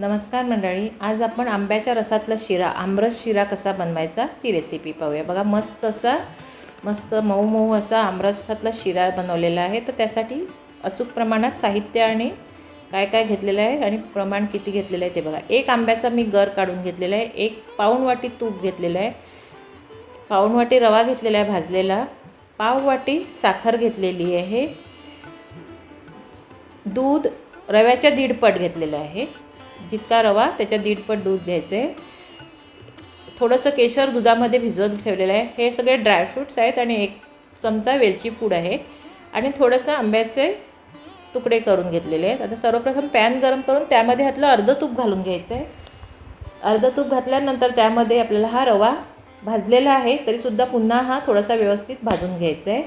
नमस्कार मंडळी आज आपण आंब्याच्या रसातला शिरा आमरस शिरा कसा बनवायचा ती रेसिपी पाहूया. बघा मस्त असा मस्त मऊ मऊ असा आमरसातला शिरा बनवलेला आहे. तर त्यासाठी अचूक प्रमाणात साहित्य आणि काय काय घेतलेलं आहे आणि प्रमाण किती घेतलेलं आहे ते बघा. एक आंब्याचा मी गर काढून घेतलेला आहे एक पाऊण वाटी तूप घेतलेलं आहे पाऊण वाटी रवा घेतलेला आहे भाजलेला पाव वाटी साखर घेतलेली आहे दूध रव्याच्या दीडपट घेतलेलं आहे. जितका रवा त्याच्या दीडपट दूध घ्यायचं. आहे थोडंसं केशर दुधामध्ये भिजवत ठेवलेलं आहे. हे सगळे ड्रायफ्रूट्स आहेत आणि एक चमचा वेलची पूड आहे. आणि थोडंसं आंब्याचे तुकडे करून घेतलेले आहेत. आता सर्वप्रथम पॅन गरम करून त्यामध्ये ह्यातलं अर्धं तूप घालून घ्यायचं आहे. अर्धं तूप घातल्यानंतर त्यामध्ये आपल्याला हा रवा भाजलेला आहे तरीसुद्धा पुन्हा हा थोडासा व्यवस्थित भाजून घ्यायचा आहे.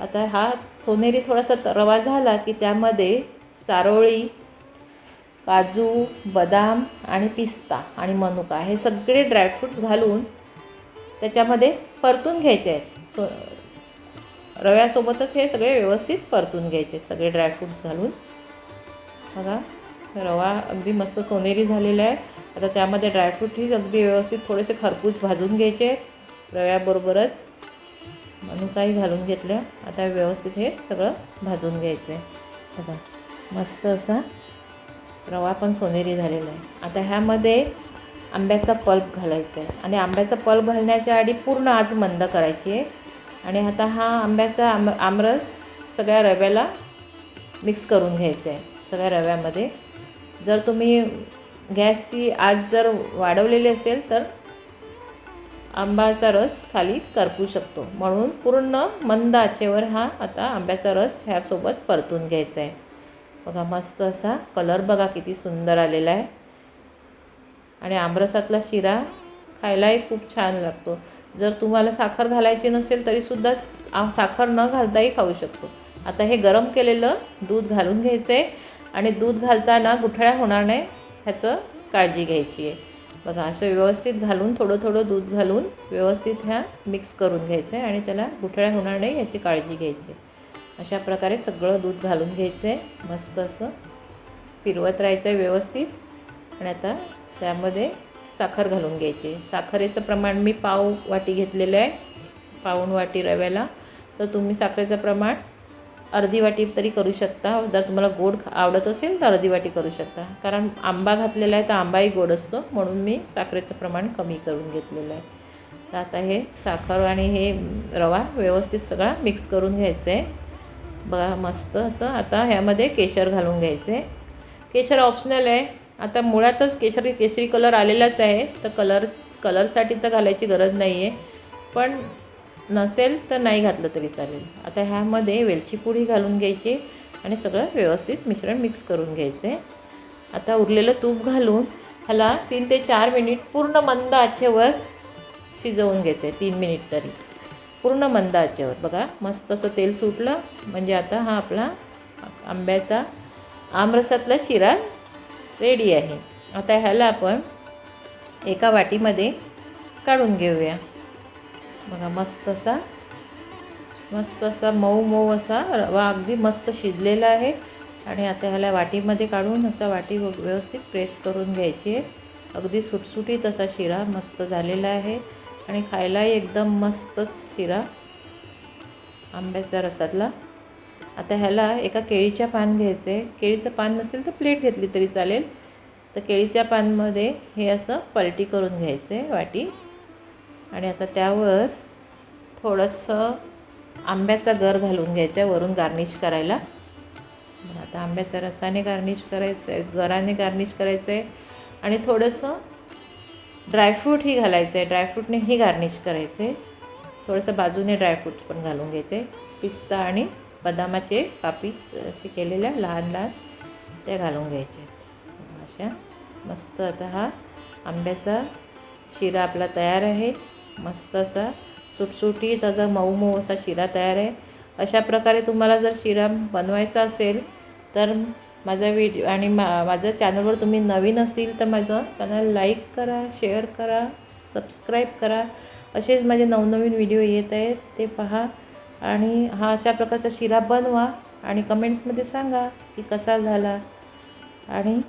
आता हा सोनेरी थोडासा रवा झाला की त्यामध्ये चारोळी काजू बदाम आणि पिस्ता आणि मनुका हे सगळे ड्रायफ्रूट्स घालून त्याच्यामध्ये परतून घ्यायचे आहेत. सो रव्यासोबतच हे सगळे व्यवस्थित परतून घ्यायचे आहेत सगळे ड्रायफ्रूट्स घालून. बघा रवा अगदी मस्त सोनेरी झालेला आहे. आता त्यामध्ये ड्रायफ्रूटही अगदी व्यवस्थित थोडेसे खरपूस भाजून घ्यायचे आहेत. रव्याबरोबरच मनुकाही घालून घेतल्या. आता व्यवस्थित हे सगळं भाजून घ्यायचं आहे बघा मस्त असा रवा पण सोनेरी झालेला आहे. आता ह्यामध्ये आंब्याचा पल्प घालायचा आहे. आणि आंब्याचा पल्प घालण्याच्या आधी पूर्ण आज मंद करायची आहे. आणि आता हा आंब्याचा आम आमरस सगळ्या रव्याला मिक्स करून घ्यायचा आहे सगळ्या रव्यामध्ये. जर तुम्ही गॅसची आज जर वाढवलेली असेल तर आंब्याचा रस खाली करपू शकतो. म्हणून पूर्ण मंद आचेवर हा आता आंब्याचा रस ह्यासोबत परतून घ्यायचा आहे. बघा मस्त असा कलर बघा किती सुंदर आलेला आहे. आणि आमरसातला शिरा खायलाही खूप छान लागतो. जर तुम्हाला साखर घालायची नसेल तरीसुद्धा साखर न घालताही खाऊ शकतो. आता हे गरम केलेलं दूध घालून घ्यायचं आहे आणि दूध घालताना गुठळ्या होणार नाही ह्याचं काळजी घ्यायची आहे. बघा असं व्यवस्थित घालून थोडं थोडं दूध घालून व्यवस्थित ह्या मिक्स करून घ्यायचं आहे आणि त्याला गुठळ्या होणार नाही याची काळजी घ्यायची आहे. अशा प्रकारे सगळं दूध घालून घ्यायचं आहे मस्त असं फिरवत राहायचं आहे व्यवस्थित. आणि आता त्यामध्ये साखर घालून घ्यायची. आहे साखरेचं प्रमाण मी पाव वाटी घेतलेलं आहे. पाऊण वाटी रव्याला. तर तुम्ही साखरेचं प्रमाण अर्धी वाटी तरी करू शकता. जर तुम्हाला गोड आवडत असेल तर अर्धी वाटी करू शकता. कारण आंबा घातलेला आहे तर आंबाही गोड असतो. म्हणून मी साखरेचं प्रमाण कमी करून घेतलेलं आहे. तर आता हे साखर आणि हे रवा व्यवस्थित सगळा मिक्स करून घ्यायचं आहे बघा मस्त असं. आता ह्यामध्ये केशर घालून घ्यायचं. आहे केशर ऑप्शनल आहे. आता मुळातच केशरी केशरी कलर आलेलाच आहे. तर कलर कलरसाठी तर घालायची गरज नाही आहे पण नसेल तर नाही घातलं तरी चालेल. आता ह्यामध्ये वेलची पुडी घालून घ्यायची आणि सगळं व्यवस्थित मिश्रण मिक्स करून घ्यायचं. आहे आता उरलेलं तूप घालून ह्याला तीन ते चार मिनिट पूर्ण मंद आचेवर शिजवून घ्यायचं. आहे तीन मिनिट तरी. पूर्ण मंद आचेवर बघा मस्त असं तेल सुटलं. म्हणजे आता हा आपला आंब्याचा आमरसातला शिरा रेडी आहे. आता ह्याला आपण एका वाटीमध्ये काढून घेऊया. बघा मस्त असा मस्त असा मऊ मऊ असा रवा अगदी मस्त शिजलेला आहे. आणि आता ह्याला वाटीमध्ये काढून असा वाटी व्यवस्थित प्रेस करून घ्यायची आहे. अगदी सुटसुटीत असा शिरा मस्त झालेला आहे. आणि खायलाही एकदम मस्तच शिरा. आंब्याच्या रसातला आता ह्याला एका केळीच्या पान घ्यायचं आहे केळीचं पान नसेल तर प्लेट घेतली तरी चालेल. तर केळीच्या पानमध्ये हे असं पलटी करून घ्यायचं आहे वाटी. आणि आता त्यावर थोडंसं आंब्याचा गर घालून घ्यायचा आहे वरून गार्निश करायला. आता आंब्याच्या रसाने गार्निश करायचं आहे गराने गार्निश करायचं आहे आणि थोडंसं ड्रायफ्रूटही घालायचं आहे ड्रायफ्रूटनेही गार्निश करायचं. आहे थोडंसं बाजूने ड्रायफ्रूट पण घालून घ्यायचे. पिस्ता आणि बदामाचे कापी असे केलेल्या लहान लहान त्या घालून घ्यायचे. अशा मस्त आता हा आंब्याचा शिरा आपला तयार आहे. मस्त असा सुटसुटीत असा मऊ मऊ असा शिरा तयार आहे. अशा प्रकारे तुम्हाला जर शिरा बनवायचा असेल तर माझा व्हिडिओ आणि मा माझ्या चॅनलवर तुम्ही नवीन असतील तर माझं चॅनल लाईक करा शेअर करा सबस्क्राईब करा. असेच माझे नवनवीन व्हिडिओ येत आहेत ते पहा. आणि हा अशा प्रकारचा शिरा बनवा आणि कमेंट्समध्ये सांगा की कसा झाला. आणि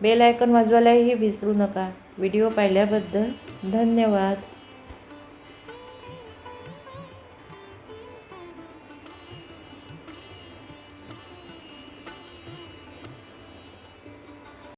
बेल आयकॉन वाजवायलाही विसरू नका. व्हिडिओ पाहिल्याबद्दल धन्यवाद.